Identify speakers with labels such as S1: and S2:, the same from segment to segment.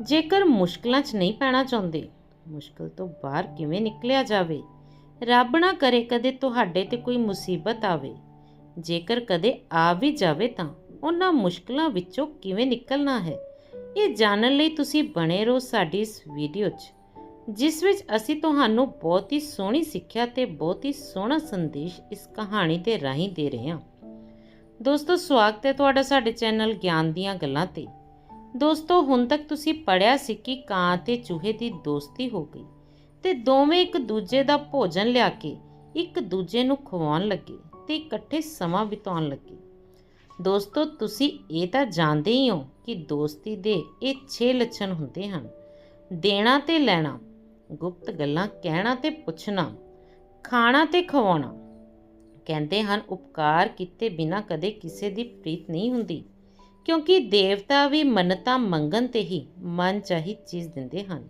S1: ਜੇਕਰ ਮੁਸ਼ਕਲਾਂ 'ਚ ਨਹੀਂ ਪੈਣਾ ਚਾਹੁੰਦੇ, ਮੁਸ਼ਕਲ ਤੋਂ ਬਾਹਰ ਕਿਵੇਂ ਨਿਕਲਿਆ ਜਾਵੇ? ਰੱਬ ਨਾ ਕਰੇ ਕਦੇ ਤੁਹਾਡੇ ਤੇ ਕੋਈ ਮੁਸੀਬਤ ਆਵੇ। ਜੇਕਰ ਕਦੇ ਆ ਵੀ ਜਾਵੇ ਤਾਂ ਉਹਨਾਂ ਮੁਸ਼ਕਲਾਂ ਵਿੱਚੋਂ ਕਿਵੇਂ ਨਿਕਲਣਾ ਹੈ? ਇਹ ਜਾਣਨ ਲਈ ਤੁਸੀਂ ਬਣੇ ਰਹੋ ਸਾਡੀ ਇਸ ਵੀਡੀਓ 'ਚ, ਜਿਸ ਵਿੱਚ ਅਸੀਂ ਤੁਹਾਨੂੰ ਬਹੁਤ ਹੀ ਸੋਹਣੀ ਸਿੱਖਿਆ ਤੇ ਬਹੁਤ ਹੀ ਸੋਹਣਾ ਸੰਦੇਸ਼ ਇਸ ਕਹਾਣੀ ਦੇ ਰਾਹੀਂ ਦੇ ਰਹੇ ਹਾਂ। ਦੋਸਤੋ, ਸਵਾਗਤ ਹੈ ਤੁਹਾਡਾ ਸਾਡੇ ਚੈਨਲ ਗਿਆਨ ਦੀਆਂ ਗੱਲਾਂ ਤੇ। ਦੋਸਤੋ, ਹੁਣ ਤੱਕ ਤੁਸੀਂ ਪੜਿਆ ਸੀ ਕਿ ਕਾਂ ਤੇ ਚੂਹੇ ਦੀ ਦੋਸਤੀ ਹੋ ਗਈ ਤੇ ਦੋਵੇਂ ਇੱਕ ਦੂਜੇ ਦਾ ਭੋਜਨ ਲਿਆ ਕੇ ਇੱਕ ਦੂਜੇ ਨੂੰ ਖਵਾਉਣ ਲੱਗੇ ਤੇ ਇਕੱਠੇ ਸਮਾਂ ਬਿਤਾਉਣ ਲੱਗੇ। ਦੋਸਤੋ, ਤੁਸੀਂ ਇਹ ਤਾਂ ਜਾਣਦੇ ਹੀ ਹੋ ਕਿ ਦੋਸਤੀ ਦੇ ਇਹ 6 ਲੱਛਣ ਹੁੰਦੇ ਹਨ। ਦੇਣਾ ਤੇ ਲੈਣਾ, ਗੁਪਤ ਗੱਲਾਂ ਕਹਿਣਾ ਤੇ ਪੁੱਛਣਾ, ਖਾਣਾ ਤੇ ਖਵਾਉਣਾ। ਕਹਿੰਦੇ ਹਨ, ਉਪਕਾਰ ਕੀਤੇ ਬਿਨਾ ਕਦੇ ਕਿਸੇ ਦੀ ਪ੍ਰੀਤ ਨਹੀਂ ਹੁੰਦੀ। ਕਿਉਂਕਿ ਦੇਵਤਾ ਵੀ ਮੰਨਤਾ ਮੰਗਣ ਤੇ ਹੀ ਮਨ ਚਾਹੀ ਚੀਜ਼ ਦਿੰਦੇ ਹਨ।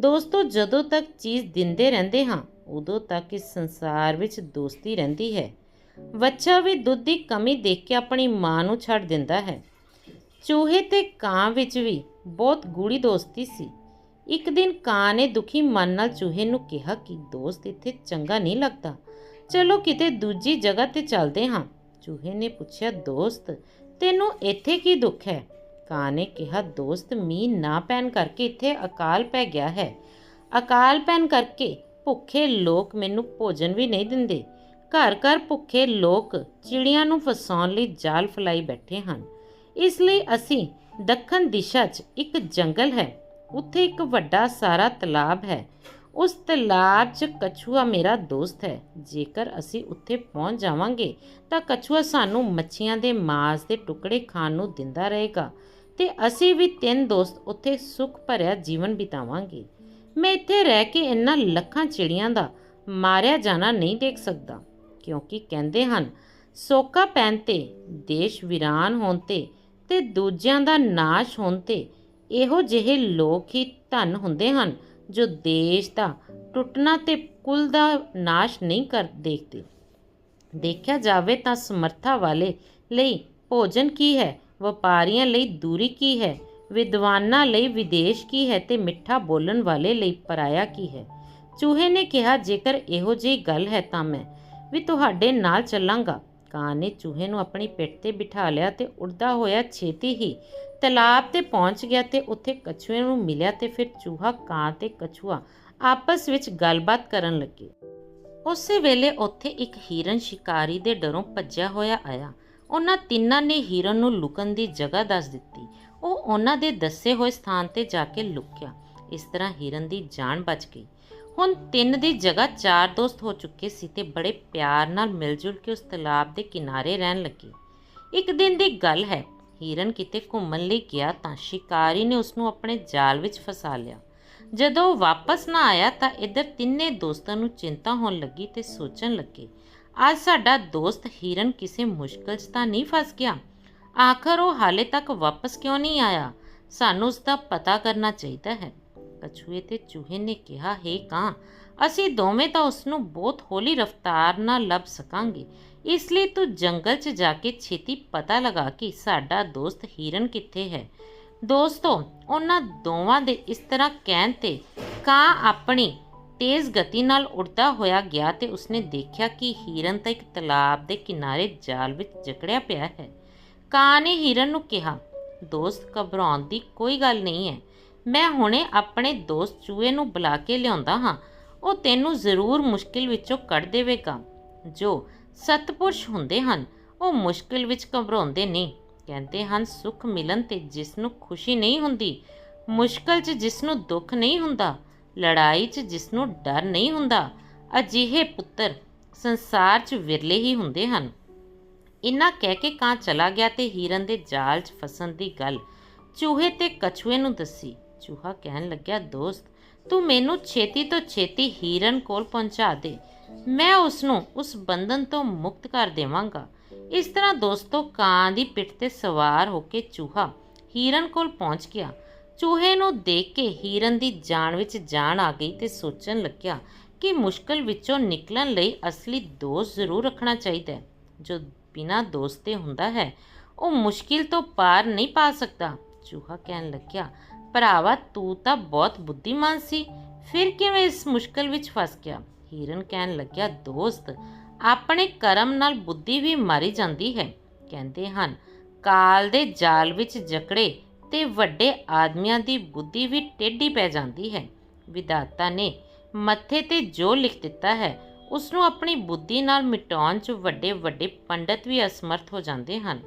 S1: ਦੋਸਤੋ, ਜਦੋਂ ਤੱਕ ਚੀਜ਼ ਦਿੰਦੇ ਰਹਿੰਦੇ ਹਾਂ, ਉਦੋਂ ਤੱਕ ਇਸ ਸੰਸਾਰ ਵਿੱਚ ਦੋਸਤੀ ਰਹਿੰਦੀ ਹੈ। ਬੱਚਾ ਵੀ ਦੁੱਧ ਦੀ ਕਮੀ ਦੇਖ ਕੇ ਆਪਣੀ ਮਾਂ ਨੂੰ ਛੱਡ ਦਿੰਦਾ ਹੈ। ਚੂਹੇ ਤੇ ਕਾਂ ਵਿੱਚ ਵੀ ਬਹੁਤ ਗੂੜੀ ਦੋਸਤੀ ਸੀ। ਇੱਕ ਦਿਨ ਕਾਂ ਨੇ ਦੁਖੀ ਮਨ ਨਾਲ ਚੂਹੇ ਨੂੰ ਕਿਹਾ ਕਿ, ਦੋਸਤ, ਇੱਥੇ ਚੰਗਾ ਨਹੀਂ ਲੱਗਦਾ। ਚਲੋ ਕਿਤੇ ਦੂਜੀ ਜਗ੍ਹਾ ਤੇ ਚੱਲਦੇ ਹਾਂ। ਚੂਹੇ ਨੇ ਪੁੱਛਿਆ, ਦੋਸਤ ਤੈਨੂੰ ਇੱਥੇ ਕੀ ਦੁੱਖ ਹੈ? ਕਾਂ ਨੇ ਕਿਹਾ, ਦੋਸਤ, ਮੀਂਹ ਨਾ ਪੈਣ ਕਰਕੇ ਇੱਥੇ ਅਕਾਲ ਪੈ ਗਿਆ ਹੈ। ਅਕਾਲ ਪੈਣ ਕਰਕੇ ਭੁੱਖੇ ਲੋਕ ਮੈਨੂੰ ਭੋਜਨ ਵੀ ਨਹੀਂ ਦਿੰਦੇ। ਘਰ ਘਰ ਭੁੱਖੇ ਲੋਕ ਚਿੜੀਆਂ ਨੂੰ ਫਸਾਉਣ ਲਈ ਜਾਲ ਫਲਾਈ ਬੈਠੇ ਹਨ। ਇਸ ਲਈ ਅਸੀਂ ਦੱਖਣ ਦਿਸ਼ਾ 'ਚ ਇੱਕ ਜੰਗਲ ਹੈ। ਉੱਥੇ ਇੱਕ ਵੱਡਾ ਸਾਰਾ ਤਲਾਬ ਹੈ। ਉਸ ਤਲਾਬ 'ਚ ਕਛੂਆ ਮੇਰਾ ਦੋਸਤ ਹੈ। ਜੇਕਰ ਅਸੀਂ ਉੱਥੇ ਪਹੁੰਚ ਜਾਵਾਂਗੇ, ਤਾਂ ਕਛੂਆ ਸਾਨੂੰ ਮੱਛੀਆਂ ਦੇ ਮਾਸ ਦੇ ਟੁਕੜੇ ਖਾਣ ਨੂੰ ਦਿੰਦਾ ਰਹੇਗਾ ਤੇ ਅਸੀਂ ਵੀ ਤਿੰਨ ਦੋਸਤ ਉੱਥੇ ਸੁੱਖ ਭਰਿਆ ਜੀਵਨ ਬਿਤਾਵਾਂਗੇ। ਮੈਂ ਇੱਥੇ ਰਹਿ ਕੇ ਇਹਨਾਂ ਲੱਖਾਂ ਚਿੜੀਆਂ ਦਾ ਮਾਰਿਆ ਜਾਣਾ ਨਹੀਂ ਦੇਖ ਸਕਦਾ, ਕਿਉਂਕਿ ਕਹਿੰਦੇ ਹਨ, ਸੋਕਾ ਪੈਣ ਤੇ, ਦੇਸ਼ ਵੀਰਾਨ ਹੋਣ ਤੇ ਤੇ ਦੂਜਿਆਂ ਦਾ ਨਾਸ਼ ਹੋਣ ਤੇ ਇਹੋ ਜਿਹੇ ਲੋਕ ਹੀ ਧਨ ਹੁੰਦੇ ਹਨ ਜੋ ਦੇਸ਼ ਦਾ ਟੁੱਟਣਾ ਤੇ ਕੁਲ ਦਾ ਨਾਸ਼ ਨਹੀਂ ਕਰ ਦੇਖਦੇ। ਦੇਖਿਆ ਜਾਵੇ ਤਾਂ ਸਮਰੱਥਾ ਵਾਲੇ ਲਈ ਭੋਜਨ ਕੀ ਹੈ? ਵਪਾਰੀਆਂ ਲਈ ਦੂਰੀ ਕੀ ਹੈ? ਵਿਦਵਾਨਾਂ ਲਈ ਵਿਦੇਸ਼ ਕੀ ਹੈ ਤੇ ਮਿੱਠਾ ਬੋਲਣ ਵਾਲੇ ਲਈ ਪਰਾਇਆ ਕੀ ਹੈ? ਚੂਹੇ ਨੇ ਕਿਹਾ, ਜੇਕਰ ਇਹੋ ਜਿਹੀ ਗੱਲ ਹੈ ਤਾਂ ਮੈਂ ਵੀ ਤੁਹਾਡੇ ਨਾਲ ਚੱਲਾਂਗਾ। ਕਾਂ ਨੇ ਚੂਹੇ ਨੂੰ ਆਪਣੀ ਪਿੱਠ ਤੇ ਬਿਠਾ ਲਿਆ ਤੇ ਉੱਡਦਾ ਹੋਇਆ ਛੇਤੀ ਹੀ ਤਲਾਬ ਤੇ ਪਹੁੰਚ ਗਿਆ ਤੇ ਉੱਥੇ ਕਛੂਏ ਨੂੰ ਮਿਲਿਆ ਤੇ ਫਿਰ ਚੂਹਾ ਕਾਂ ਤੇ ਕਛੂਆ ਆਪਸ ਵਿੱਚ ਗੱਲਬਾਤ ਕਰਨ ਲੱਗੇ। ਉਸੇ ਵੇਲੇ ਉੱਥੇ ਇੱਕ ਹਿਰਨ ਸ਼ਿਕਾਰੀ ਦੇ ਡਰੋਂ ਭੱਜਿਆ ਹੋਇਆ ਆਇਆ। ਉਹਨਾਂ ਤਿੰਨਾਂ ਨੇ ਹਿਰਨ ਨੂੰ ਲੁਕਣ ਦੀ ਜਗ੍ਹਾ ਦੱਸ ਦਿੱਤੀ। ਉਹ ਉਹਨਾਂ ਦੇ ਦੱਸੇ ਹੋਏ ਸਥਾਨ ਤੇ ਜਾ ਕੇ ਲੁਕਿਆ। ਇਸ ਤਰ੍ਹਾਂ ਹਿਰਨ ਦੀ ਜਾਨ ਬਚ ਗਈ। ਹੁਣ ਤਿੰਨ ਦੀ ਜਗ੍ਹਾ ਚਾਰ ਦੋਸਤ ਹੋ ਚੁੱਕੇ ਸੀ ਤੇ ਬੜੇ ਪਿਆਰ ਨਾਲ ਮਿਲ ਜੁਲ ਕੇ ਉਸ ਤਲਾਬ ਦੇ ਕਿਨਾਰੇ ਰਹਿਣ ਲੱਗੇ। ਇੱਕ ਦਿਨ ਦੀ ਗੱਲ ਹੈ, ਹਿਰਨ ਕਿਤੇ ਘੁੰਮਣ ਲਈ ਗਿਆ ਤਾਂ ਸ਼ਿਕਾਰੀ ਨੇ ਉਸ ਨੂੰ ਆਪਣੇ ਜਾਲ ਵਿੱਚ ਫਸਾ ਲਿਆ। ਜਦੋਂ ਉਹ ਵਾਪਸ ਨਾ ਆਇਆ ਤਾਂ ਇੱਧਰ ਤਿੰਨੇ ਦੋਸਤਾਂ ਨੂੰ ਚਿੰਤਾ ਹੋਣ ਲੱਗੀ ਤੇ ਸੋਚਣ ਲੱਗੇ, ਅੱਜ ਸਾਡਾ ਦੋਸਤ ਹਿਰਨ ਕਿਸੇ ਮੁਸ਼ਕਲ 'ਚ ਤਾਂ ਨਹੀਂ ਫਸ ਗਿਆ? ਆਖਰ ਉਹ ਹਾਲੇ ਤੱਕ ਵਾਪਸ ਕਿਉਂ ਨਹੀਂ ਆਇਆ? ਸਾਨੂੰ ਉਸ ਦਾ ਪਤਾ ਕਰਨਾ ਚਾਹੀਦਾ ਹੈ। ਕਛੂਏ ਤੇ ਚੂਹੇ ਨੇ ਕਿਹਾ, ਹੈ ਕਾਂ, ਅਸੀਂ ਦੋਵੇਂ ਤਾਂ ਉਸ ਨੂੰ ਬਹੁਤ ਹੌਲੀ ਰਫ਼ਤਾਰ ਨਾਲ ਲੱਭ ਸਕਾਂਗੇ। ਇਸ ਲਈ ਤੂੰ ਜੰਗਲ 'ਚ ਜਾ ਕੇ ਛੇਤੀ ਪਤਾ ਲਗਾ ਕਿ ਸਾਡਾ ਦੋਸਤ ਹਿਰਨ ਕਿੱਥੇ ਹੈ। ਦੋਸਤੋ, ਉਹਨਾਂ ਦੋਵਾਂ ਦੇ ਇਸ ਤਰ੍ਹਾਂ ਕਹਿਣ ਤੇ ਕਾਂ ਆਪਣੀ ਤੇਜ਼ ਗਤੀ ਨਾਲ ਉੱਡਦਾ ਹੋਇਆ ਗਿਆ ਤੇ ਉਸਨੇ ਦੇਖਿਆ ਕਿ ਹਿਰਨ ਤਾਂ ਇੱਕ ਤਲਾਬ ਦੇ ਕਿਨਾਰੇ ਜਾਲ ਵਿੱਚ ਜਕੜਿਆ ਪਿਆ ਹੈ। ਕਾਂ ਨੇ ਹਿਰਨ ਨੂੰ ਕਿਹਾ, ਦੋਸਤ, ਘਬਰਾਉਣ ਦੀ ਕੋਈ ਗੱਲ ਨਹੀਂ ਹੈ। ਮੈਂ ਹੁਣੇ ਆਪਣੇ ਦੋਸਤ ਚੂਹੇ ਨੂੰ ਬੁਲਾ ਕੇ ਲਿਆਉਂਦਾ ਹਾਂ। ਉਹ ਤੈਨੂੰ ਜ਼ਰੂਰ ਮੁਸ਼ਕਿਲ ਵਿੱਚੋਂ ਕੱਢ ਦੇਵੇਗਾ। ਜੋ ਸਤਪੁਰਸ਼ ਹੁੰਦੇ ਹਨ, ਉਹ ਮੁਸ਼ਕਿਲ ਵਿੱਚ ਘਬਰਾਉਂਦੇ ਨਹੀਂ ਕਹਿੰਦੇ ਹਨ, ਸੁੱਖ ਮਿਲਣ ਤੇ ਜਿਸ ਨੂੰ ਖੁਸ਼ੀ ਨਹੀਂ ਹੁੰਦੀ, ਮੁਸ਼ਕਲ 'ਚ ਜਿਸ ਨੂੰ ਦੁੱਖ ਨਹੀਂ ਹੁੰਦਾ, ਲੜਾਈ 'ਚ ਜਿਸ ਨੂੰ ਡਰ ਨਹੀਂ ਹੁੰਦਾ, ਅਜਿਹੇ ਪੁੱਤਰ ਸੰਸਾਰ 'ਚ ਵਿਰਲੇ ਹੀ ਹੁੰਦੇ ਹਨ। ਇਨਾ ਕਹਿ ਕੇ ਕਾਂ ਚਲਾ ਗਿਆ ਤੇ ਹੀਰਨ ਦੇ ਜਾਲ 'ਚ ਫਸਣ ਦੀ ਗੱਲ ਚੂਹੇ ਤੇ ਕਛੂਏ ਨੂੰ ਦੱਸੀ। ਚੂਹਾ ਕਹਿਣ ਲੱਗਿਆ, ਦੋਸਤ, ਤੂੰ ਮੈਨੂੰ ਛੇਤੀ ਤੋਂ ਛੇਤੀ ਹੀਰਨ ਕੋਲ ਪਹੁੰਚਾ ਦੇ। ਮੈਂ ਉਸ ਨੂੰ ਉਸ ਬੰਧਨ ਤੋਂ ਮੁਕਤ ਕਰ ਦੇਵਾਂਗਾ। ਇਸ ਤਰ੍ਹਾਂ ਦੋਸਤੋ ਕਾਂ ਦੀ ਪਿੱਠ ਤੇ ਸਵਾਰ ਹੋ ਕੇ ਚੂਹਾ ਹੀਰਨ ਕੋਲ ਪਹੁੰਚ ਗਿਆ। ਚੂਹੇ ਨੂੰ ਦੇਖ ਕੇ ਹੀਰਨ ਦੀ ਜਾਨ ਵਿੱਚ ਜਾਨ ਆ ਗਈ ਤੇ ਸੋਚਣ ਲੱਗਿਆ ਕਿ ਮੁਸ਼ਕਲ ਵਿੱਚੋਂ ਨਿਕਲਣ ਲਈ ਅਸਲੀ ਦੋਸਤ ਜ਼ਰੂਰ ਰੱਖਣਾ ਚਾਹੀਦਾ ਹੈ। ਜੋ ਬਿਨਾਂ ਦੋਸਤ ਦੇ ਹੁੰਦਾ ਹੈ, ਉਹ ਮੁਸ਼ਕਿਲ ਤੋਂ ਪਾਰ ਨਹੀਂ ਪਾ ਸਕਦਾ। ਚੂਹਾ ਕਹਿਣ ਲੱਗਿਆ ਭਰਾਵਾ, ਤੂੰ ਤਾਂ ਬਹੁਤ ਬੁੱਧੀਮਾਨ ਸੀ। ਫਿਰ ਕਿਵੇਂ ਇਸ ਮੁਸ਼ਕਲ ਵਿੱਚ ਫਸ ਗਿਆ? ਹੀਰਨ ਕਹਿਣ ਲੱਗਿਆ, ਦੋਸਤ, ਆਪਣੇ ਕਰਮ ਨਾਲ ਬੁੱਧੀ ਵੀ ਮਾਰੀ ਜਾਂਦੀ ਹੈ। ਕਹਿੰਦੇ ਹਨ, ਕਾਲ ਦੇ ਜਾਲ ਵਿੱਚ ਜਕੜੇ ਤੇ ਵੱਡੇ ਆਦਮੀਆਂ ਦੀ ਬੁੱਧੀ ਵੀ ਟੇਢੀ ਪੈ ਜਾਂਦੀ ਹੈ। ਵਿਦਾਤਾ ਨੇ ਮੱਥੇ ਤੇ ਜੋ ਲਿਖ ਦਿੱਤਾ ਹੈ। ਉਸ ਨੂੰ ਆਪਣੀ ਬੁੱਧੀ ਨਾਲ ਮਿਟਾਉਣ 'ਚ ਵੱਡੇ ਵੱਡੇ ਪੰਡਤ ਵੀ ਅਸਮਰਥ ਹੋ ਜਾਂਦੇ ਹਨ।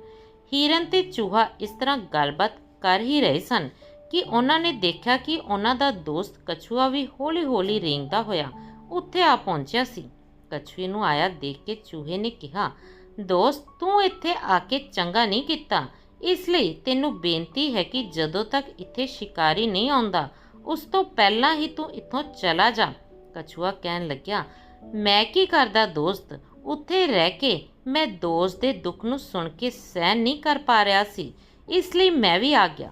S1: ਹੀਰਨ ਤੇ ਚੂਹਾ ਇਸ ਤਰ੍ਹਾਂ ਗੱਲਬਾਤ ਕਰ ਹੀ ਰਹੇ ਸਨ ਕਿ ਉਹਨਾਂ ਨੇ ਦੇਖਿਆ ਕਿ ਉਹਨਾਂ ਦਾ ਦੋਸਤ ਕਛੂਆ ਵੀ ਹੌਲੀ-ਹੌਲੀ ਰੇਂਗਦਾ ਹੋਇਆ ਉੱਥੇ ਆ ਪਹੁੰਚਿਆ ਸੀ। ਕਛੂਏ ਨੂੰ ਆਇਆ ਦੇਖ ਕੇ ਚੂਹੇ ਨੇ ਕਿਹਾ, ਦੋਸਤ, ਤੂੰ ਇੱਥੇ ਆ ਕੇ ਚੰਗਾ ਨਹੀਂ ਕੀਤਾ। ਇਸ ਲਈ ਤੈਨੂੰ ਬੇਨਤੀ ਹੈ ਕਿ ਜਦੋਂ ਤੱਕ ਇੱਥੇ ਸ਼ਿਕਾਰੀ ਨਹੀਂ ਆਉਂਦਾ, ਉਸ ਤੋਂ ਪਹਿਲਾਂ ਹੀ ਤੂੰ ਇੱਥੋਂ ਚਲਾ ਜਾ। ਕਛੂਆ ਕਹਿਣ ਲੱਗਿਆ, ਮੈਂ ਕੀ ਕਰਦਾ ਦੋਸਤ? ਉੱਥੇ ਰਹਿ ਕੇ ਮੈਂ ਦੋਸਤ ਦੇ ਦੁੱਖ ਨੂੰ ਸੁਣ ਕੇ ਸਹਿਣ ਨਹੀਂ ਕਰ ਪਾ ਰਿਹਾ ਸੀ। ਇਸ ਲਈ ਮੈਂ ਵੀ ਆ ਗਿਆ।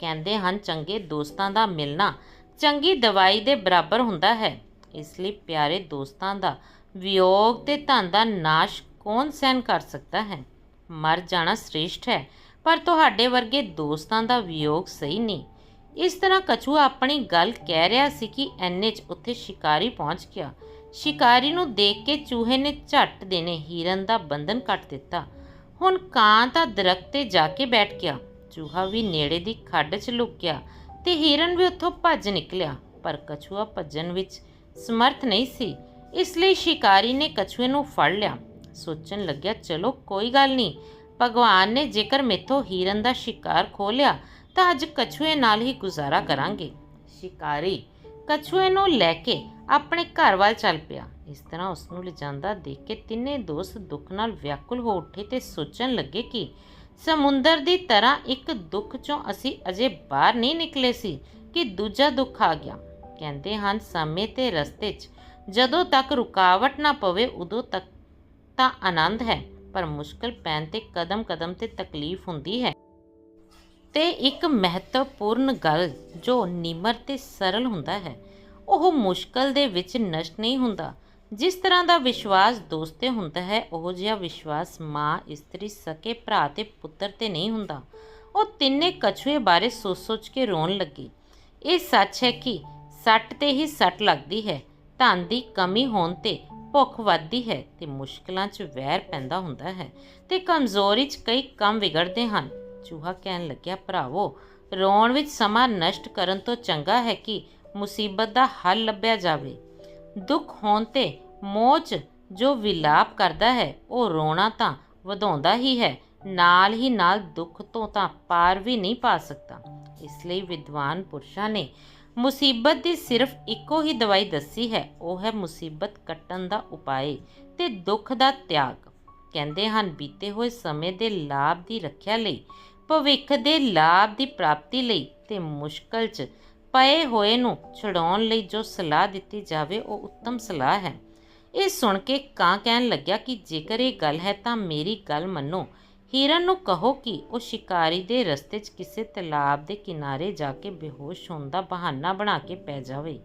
S1: ਕਹਿੰਦੇ ਹਨ, ਚੰਗੇ ਦੋਸਤਾਂ ਦਾ ਮਿਲਣਾ ਚੰਗੀ ਦਵਾਈ ਦੇ ਬਰਾਬਰ ਹੁੰਦਾ ਹੈ। ਇਸ ਲਈ ਪਿਆਰੇ ਦੋਸਤਾਂ ਦਾ ਵਿਯੋਗ ਤੇ ਧਨ ਦਾ ਨਾਸ਼ ਕੌਣ ਸਹਿਨ ਕਰ ਸਕਦਾ ਹੈ? ਮਰ ਜਾਣਾ ਸ੍ਰੇਸ਼ਟ ਹੈ, ਪਰ ਤੁਹਾਡੇ ਵਰਗੇ ਦੋਸਤਾਂ ਦਾ ਵਿਯੋਗ ਸਹੀ ਨਹੀਂ। ਇਸ ਤਰ੍ਹਾਂ ਕਛੂਆ ਆਪਣੀ ਗੱਲ ਕਹਿ ਰਿਹਾ ਸੀ ਕਿ ਐਨੇ 'ਚ ਉੱਥੇ ਸ਼ਿਕਾਰੀ ਪਹੁੰਚ ਗਿਆ। ਸ਼ਿਕਾਰੀ ਨੂੰ ਦੇਖ ਕੇ ਚੂਹੇ ਨੇ ਝੱਟ ਦੇਨੇ ਹੀਰਨ ਦਾ ਬੰਧਨ ਕੱਟ ਦਿੱਤਾ। ਹੁਣ ਕਾਂ ਤਾਂ ਦਰਖਤ ਤੇ ਜਾ ਕੇ ਬੈਠ ਗਿਆ। ਚੂਹਾ ਵੀ ਨੇੜੇ ਦੀ ਖੱਡ 'ਚ ਲੁਕ ਗਿਆ ਤੇ ਹੀਰਨ ਵੀ ਉੱਥੋਂ ਭੱਜ ਨਿਕਲਿਆ। ਪਰ ਕਛੂਆ ਭੱਜਣ ਵਿੱਚ ਸਮਰਥ ਨਹੀਂ ਸੀ, ਇਸ ਲਈ ਸ਼ਿਕਾਰੀ ਨੇ ਕਛੂਏ ਨੂੰ ਫੜ ਲਿਆ। ਸੋਚਣ ਲੱਗਿਆ, ਚਲੋ, ਕੋਈ ਗੱਲ ਨਹੀਂ। ਭਗਵਾਨ ਨੇ ਜੇਕਰ ਮੇਥੋਂ ਹਿਰਨ ਦਾ ਸ਼ਿਕਾਰ ਖੋ ਲਿਆ ਤਾਂ ਅੱਜ ਕਛੂਏ ਨਾਲ ਹੀ ਗੁਜ਼ਾਰਾ ਕਰਾਂਗੇ। ਸ਼ਿਕਾਰੀ ਕਛੂਏ ਨੂੰ ਲੈ ਕੇ ਆਪਣੇ ਘਰ ਵੱਲ ਚੱਲ ਪਿਆ। ਇਸ ਤਰ੍ਹਾਂ ਉਸ ਨੂੰ ਲਿਜਾਂਦਾ ਦੇਖ ਕੇ ਤਿੰਨੇ ਦੋਸਤ ਦੁੱਖ ਨਾਲ ਵਿਆਕੁਲ ਹੋ ਉੱਠੇ ਤੇ ਸੋਚਣ ਲੱਗੇ ਕਿ ਸਮੁੰਦਰ ਦੀ ਤਰ੍ਹਾਂ ਇੱਕ ਦੁੱਖ ਚੋਂ ਅਸੀਂ ਅਜੇ ਬਾਹਰ ਨਹੀਂ ਨਿਕਲੇ ਸੀ ਕਿ ਦੂਜਾ ਦੁੱਖ ਆ ਗਿਆ। ਕਹਿੰਦੇ ਹਨ, ਸਮੇਂ ਤੇ ਰਸਤੇ 'ਚ ਜਦੋਂ ਤੱਕ ਰੁਕਾਵਟ ਨਾ ਪਵੇ ਉਦੋਂ ਤੱਕ ਤਾਂ ਆਨੰਦ ਹੈ, ਪਰ ਮੁਸ਼ਕਲ ਪੈਣ ਤੇ ਕਦਮ-ਕਦਮ ਤੇ ਤਕਲੀਫ ਹੁੰਦੀ ਹੈ। ਤੇ ਇੱਕ ਮਹੱਤਵਪੂਰਨ ਗੱਲ ਜੋ ਨਿਮਰ ਤੇ ਸਰਲ ਹੁੰਦਾ ਹੈ, ਉਹ ਮੁਸ਼ਕਲ ਦੇ ਵਿੱਚ ਨਸ਼ਟ ਨਹੀਂ ਹੁੰਦਾ ਜਿਸ ਤਰ੍ਹਾਂ ਦਾ ਵਿਸ਼ਵਾਸ ਦੋਸਤ ਤੇ ਹੁੰਦਾ ਹੈ, ਉਹ ਜਿਹਾ ਵਿਸ਼ਵਾਸ ਮਾਂ, ਇਸਤਰੀ, ਸਕੇ, ਭਰਾ ਤੇ ਪੁੱਤਰ ਤੇ ਨਹੀਂ ਹੁੰਦਾ। ਉਹ ਤਿੰਨੇ ਕਛੂਏ ਬਾਰੇ ਸੋਚ-ਸੋਚ ਕੇ ਰੋਣ ਲੱਗੇ। ਇਹ ਸੱਚ ਹੈ ਕਿ ਸੱਟ ਤੇ ਹੀ ਸੱਟ ਲੱਗਦੀ ਹੈ। ਧਨ ਦੀ ਕਮੀ ਹੋਣ ਤੇ ਭੁੱਖ ਵੱਧਦੀ ਹੈ ਤੇ ਮੁਸ਼ਕਲਾਂ 'ਚ ਵੈਰ ਪੈਂਦਾ ਹੁੰਦਾ ਹੈ ਤੇ ਕਮਜ਼ੋਰੀ 'ਚ ਕਈ ਕੰਮ ਵਿਗੜਦੇ ਹਨ। ਚੂਹਾ ਕਹਿਣ ਲੱਗਿਆ, ਭਰਾਵੋ, ਰੋਣ ਵਿੱਚ ਸਮਾਂ ਨਸ਼ਟ ਕਰਨ ਤੋਂ ਚੰਗਾ ਹੈ ਕਿ ਮੁਸੀਬਤ ਦਾ ਹੱਲ ਲੱਭਿਆ ਜਾਵੇ। ਦੁੱਖ ਹੋਣ ਤੇ ਮੋਚ ਜੋ ਵਿਲਾਪ ਕਰਦਾ ਹੈ, ਉਹ ਰੋਣਾ ਤਾਂ ਵਧਾਉਂਦਾ ਹੀ ਹੈ, ਨਾਲ ਹੀ ਨਾਲ ਦੁੱਖ ਤੋਂ ਤਾਂ ਪਾਰ ਵੀ ਨਹੀਂ ਪਾ ਸਕਦਾ। ਇਸ ਲਈ ਵਿਦਵਾਨ ਪੁਰਸ਼ਾਂ ਨੇ ਮੁਸੀਬਤ ਦੀ ਸਿਰਫ ਇੱਕੋ ਹੀ ਦਵਾਈ ਦੱਸੀ ਹੈ, ਉਹ ਹੈ ਮੁਸੀਬਤ ਕੱਟਣ ਦਾ ਉਪਾਏ ਤੇ ਦੁੱਖ ਦਾ ਤਿਆਗ। ਕਹਿੰਦੇ ਹਨ, ਬੀਤੇ ਹੋਏ ਸਮੇਂ ਦੇ ਲਾਭ ਦੀ ਰੱਖਿਆ ਲਈ, ਭਵਿੱਖ ਦੇ ਲਾਭ ਦੀ ਪ੍ਰਾਪਤੀ ਲਈ ਤੇ ਮੁਸ਼ਕਲ 'ਚ ਪਏ ਹੋਏ ਨੂੰ ਛਡਾਉਣ ਲਈ ਜੋ ਸਲਾਹ ਦਿੱਤੀ ਜਾਵੇ, ਉਹ ਉੱਤਮ ਸਲਾਹ ਹੈ। ਇਹ ਸੁਣ ਕੇ ਕਾਂ ਕਹਿਣ ਲੱਗਿਆ ਕਿ ਜੇਕਰ ਇਹ ਗੱਲ ਹੈ ਤਾਂ ਮੇਰੀ ਗੱਲ ਮੰਨੋ। ਹਿਰਨ ਨੂੰ ਕਹੋ ਕਿ ਉਹ ਸ਼ਿਕਾਰੀ ਦੇ ਰਸਤੇ 'ਚ ਕਿਸੇ ਤਲਾਬ ਦੇ ਕਿਨਾਰੇ ਜਾ ਕੇ ਬੇਹੋਸ਼ ਹੋਣ ਦਾ ਬਹਾਨਾ ਬਣਾ ਕੇ ਪੈ ਜਾਵੇ।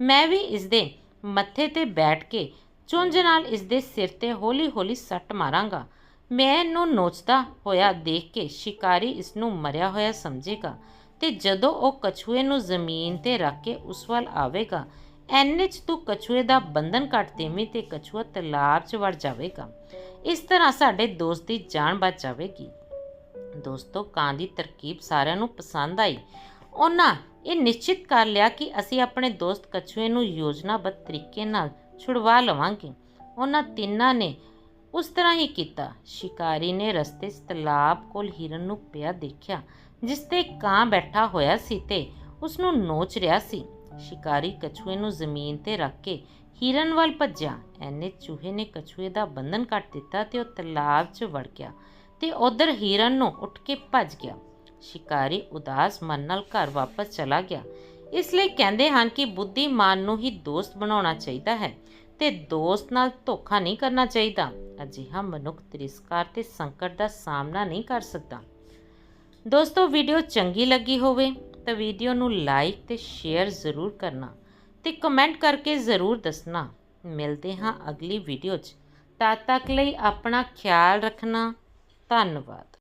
S1: ਮੈਂ ਵੀ ਇਸ ਦੇ ਮੱਥੇ ਤੇ ਬੈਠ ਕੇ ਚੁੰਝ ਨਾਲ ਇਸ ਦੇ ਸਿਰ ਤੇ ਹੌਲੀ-ਹੌਲੀ ਸੱਟ ਮਾਰਾਂਗਾ। ਮੈਂ ਇਹਨੂੰ ਨੋਚਦਾ ਹੋਇਆ ਦੇਖ ਕੇ ਸ਼ਿਕਾਰੀ ਇਸ ਨੂੰ ਮਰਿਆ ਹੋਇਆ ਸਮਝੇਗਾ। ਤੇ ਜਦੋਂ ਉਹ ਕਛੂਏ ਨੂੰ ਜ਼ਮੀਨ ਤੇ ਰੱਖ ਕੇ ਉਸ ਵੱਲ ਆਵੇਗਾ, ਐਨੇ 'ਚ ਤੂੰ ਕਛੂਏ ਦਾ ਬੰਧਨ ਕੱਟ ਦੇਵੇਂ ਤੇ ਕਛੂਆ ਤਲਾਬ 'ਚ ਵੜ ਜਾਵੇਗਾ। ਇਸ ਤਰ੍ਹਾਂ ਸਾਡੇ ਦੋਸਤ ਦੀ ਜਾਨ ਬਚ ਜਾਵੇਗੀ। ਦੋਸਤੋ, ਕਾਂ ਦੀ ਤਰਕੀਬ ਸਾਰਿਆਂ ਨੂੰ ਪਸੰਦ ਆਈ। ਉਹਨਾਂ ਇਹ ਨਿਸ਼ਚਿਤ ਕਰ ਲਿਆ ਕਿ ਅਸੀਂ ਆਪਣੇ ਦੋਸਤ ਕਛੂਏ ਨੂੰ ਯੋਜਨਾਬੱਧ ਤਰੀਕੇ ਨਾਲ ਛੁਡਵਾ ਲਵਾਂਗੇ। ਉਹਨਾਂ ਤਿੰਨਾਂ ਨੇ ਉਸ ਤਰ੍ਹਾਂ ਹੀ ਕੀਤਾ। ਸ਼ਿਕਾਰੀ ਨੇ ਰਸਤੇ 'ਚ ਤਲਾਬ ਕੋਲ ਹਿਰਨ ਨੂੰ ਪਿਆ ਦੇਖਿਆ। ਜਿਸ ਤੇ ਕਾਂ ਬੈਠਾ ਹੋਇਆ ਸੀ ਤੇ ਉਸ ਨੂੰ ਨੋਚ ਰਿਹਾ ਸੀ। ਸ਼ਿਕਾਰੀ ਕਛੂਏ ਨੂੰ ਜ਼ਮੀਨ ਤੇ ਰੱਖ ਕੇ ਹਿਰਨ ਵੱਲ ਭੱਜਿਆ। ਐਨੇ ਚੂਹੇ ਨੇ ਕਛੂਏ ਦਾ ਬੰਧਨ ਕੱਟ ਦਿੱਤਾ ਤੇ ਉਹ ਤਲਾਬ 'ਚ ਵੜ ਗਿਆ ਤੇ ਉਧਰ ਹਿਰਨ ਨੂੰ ਉੱਠ ਕੇ ਭੱਜ ਗਿਆ। ਸ਼ਿਕਾਰੀ ਉਦਾਸ ਮਨ ਨਾਲ ਘਰ ਵਾਪਸ ਚਲਾ ਗਿਆ। ਇਸ ਲਈ ਕਹਿੰਦੇ ਹਨ ਕਿ ਬੁੱਧੀਮਾਨ ਨੂੰ ਹੀ ਦੋਸਤ ਬਣਾਉਣਾ ਚਾਹੀਦਾ ਹੈ ਤੇ ਦੋਸਤ ਨਾਲ ਧੋਖਾ ਨਹੀਂ ਕਰਨਾ ਚਾਹੀਦਾ। ਅਜਿਹਾ ਮਨੁੱਖ ਤ੍ਰਿਸਕਾਰ ਤੇ ਸੰਕਟ ਦਾ ਸਾਹਮਣਾ ਨਹੀਂ ਕਰ ਸਕਦਾ। ਦੋਸਤੋ ਵੀਡੀਓ ਚੰਗੀ ਲੱਗੀ ਹੋਵੇ ਤਾਂ ਵੀਡੀਓ ਨੂੰ ਲਾਈਕ ਤੇ ਸ਼ੇਅਰ ਜ਼ਰੂਰ ਕਰਨਾ ਤੇ ਕਮੈਂਟ ਕਰਕੇ ਜ਼ਰੂਰ ਦੱਸਣਾ। ਮਿਲਦੇ ਹਾਂ ਅਗਲੀ ਵੀਡੀਓ 'ਚ। ਤਦ ਤੱਕ ਲਈ ਆਪਣਾ ਖਿਆਲ ਰੱਖਣਾ। ਧੰਨਵਾਦ।